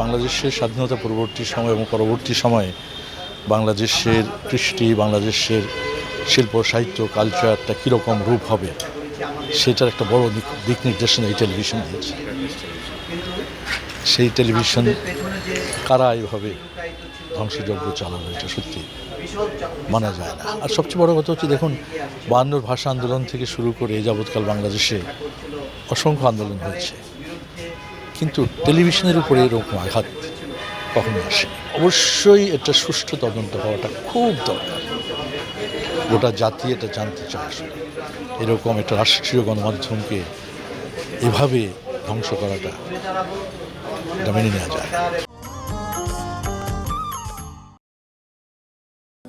বাংলাদেশের স্বাধীনতা পূর্ববর্তী সময় এবং পরবর্তী সময়ে বাংলাদেশের কৃষ্টি, বাংলাদেশের শিল্প, সাহিত্য কালচারটা কীরকম রূপ হবে, সেটার একটা বড় দিক নির্দেশনা এই টেলিভিশন দিয়েছে সেই টেলিভিশন কারা এইভাবে ধ্বংসযজ্ঞ চালানো এটা সত্যি মানা যায় না। আর সবচেয়ে বড় কথা হচ্ছে, দেখুন বায়ান্নর ভাষা আন্দোলন থেকে শুরু করে যাবৎকাল বাংলাদেশে অসংখ্য আন্দোলন হয়েছে। কিন্তু টেলিভিশনের উপরে এরকম আঘাত কখনো আসে অবশ্যই এটা সুষ্ঠু তদন্ত হওয়াটা খুব দরকার। গোটা জাতি এটা জানতে চায় এরকম একটা রাষ্ট্রীয় গণমাধ্যমকে এভাবে ধ্বংস করাটা এটা মেনে নেওয়া যায়।